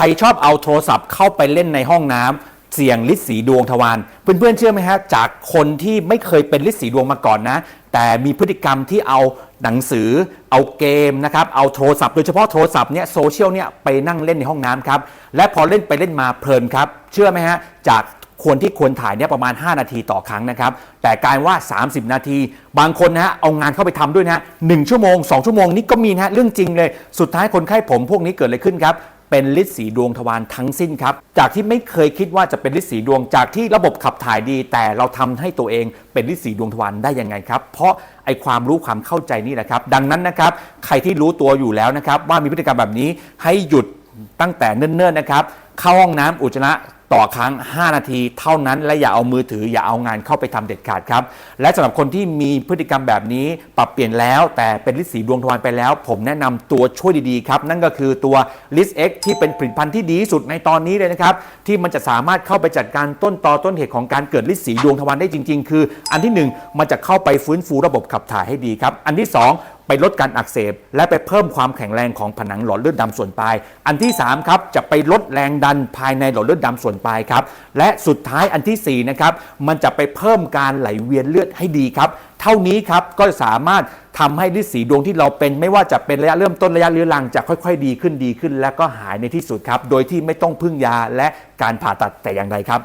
ใครชอบเอาโทรศัพท์เข้าไปเล่นในห้องน้ำเสี่ยงลิดสีดวงทวารเพื่อนๆเชื่อไหมฮะจากคนที่ไม่เคยเป็นลิดสีดวงมาก่อนนะ แต่มีพฤติกรรมที่เอาหนังสือเอาเกมนะครับเอาโทรศัพท์โดยเฉพาะโทรศัพท์เนี่ยโซเชียลเนี่ยไปนั่งเล่นในห้องน้ำครับและพอเล่นไปเล่นมาเพลินครับเชื่อไหมฮะจากควรที่ควรถ่ายเนี่ยประมาณ 5 นาทีต่อครั้งนะครับ แต่กลารว่า 30 นาที บางคนนะฮะเอางานเข้าไปทำด้วยนะฮะหนึ่งชั่วโมง 2 ชั่วโมงนี่ก็มีนะฮะเรื่องจริงเลย สุดท้ายคนไข้ผมพวกนี้เกิดอะไรขึ้นครับ เป็นฤทธิ์สีดวงทวารทั้งสิ้นครับ จากที่ไม่เคยคิดว่าจะเป็นฤทธิ์สีดวง จากที่ระบบขับถ่ายดี แต่เราทำให้ตัวเองเป็นฤทธิ์สีดวงทวารได้ยังไงครับ เพราะไอความรู้ความเข้าใจนี่แหละครับ ดังนั้นนะครับ ใครที่รู้ตัวอยู่แล้วนะครับ ว่ามีพฤติกรรมแบบนี้ให้หยุดตั้งแต่เนิ่นๆนะครับ เข้าห้องน้ำอุจจาระ ต่อครั้ง 5 นาทีเท่านั้นและอย่าเอามือถืออย่าเอางานเข้าไปทำเด็ดขาดครับ และสำหรับคนที่มีพฤติกรรมแบบนี้ปรับเปลี่ยนแล้ว แต่เป็นลิสีดวงทวารไปแล้ว ผมแนะนำตัวช่วยดีๆครับ นั่นก็คือตัว l i s X ที่เป็นผลิตภัณฑ์ที่ดีสุดในตอนนี้เลยนะครับ ที่มันจะสามารถเข้าไปจัดการต้นตอต้นเหตุของการเกิดลิสีดวงทวารได้จริง ๆ คือ อันที่หนึ่งมันจะเข้าไปฟื้นฟูระบบขับถ่ายให้ดีครับอันที่สอง ไปลดการอักเสบ และไปเพิ่มความแข็งแรงของผนังหลอดเลือดดำส่วนปลาย อันที่3ครับจะไปลดแรงดันภายในหลอดเลือดดำส่วนปลายครับและสุดท้ายอันทีสี่4นะครับมันจะไปเพิ่มการไหลเวียนเลือดให้ดีครับเท่านี้ครับก็สามารถทำให้ฤทธิ์สีดวงที่เราเป็นไม่ว่าจะเป็นระยะเริ่มต้นระยะเรื้อรังจะค่อย ๆ ดีขึ้นดีขึ้น และก็หายในที่สุดครับ โดยที่ไม่ต้องพึ่งยาและการผ่าตัดแต่อย่างใดครับ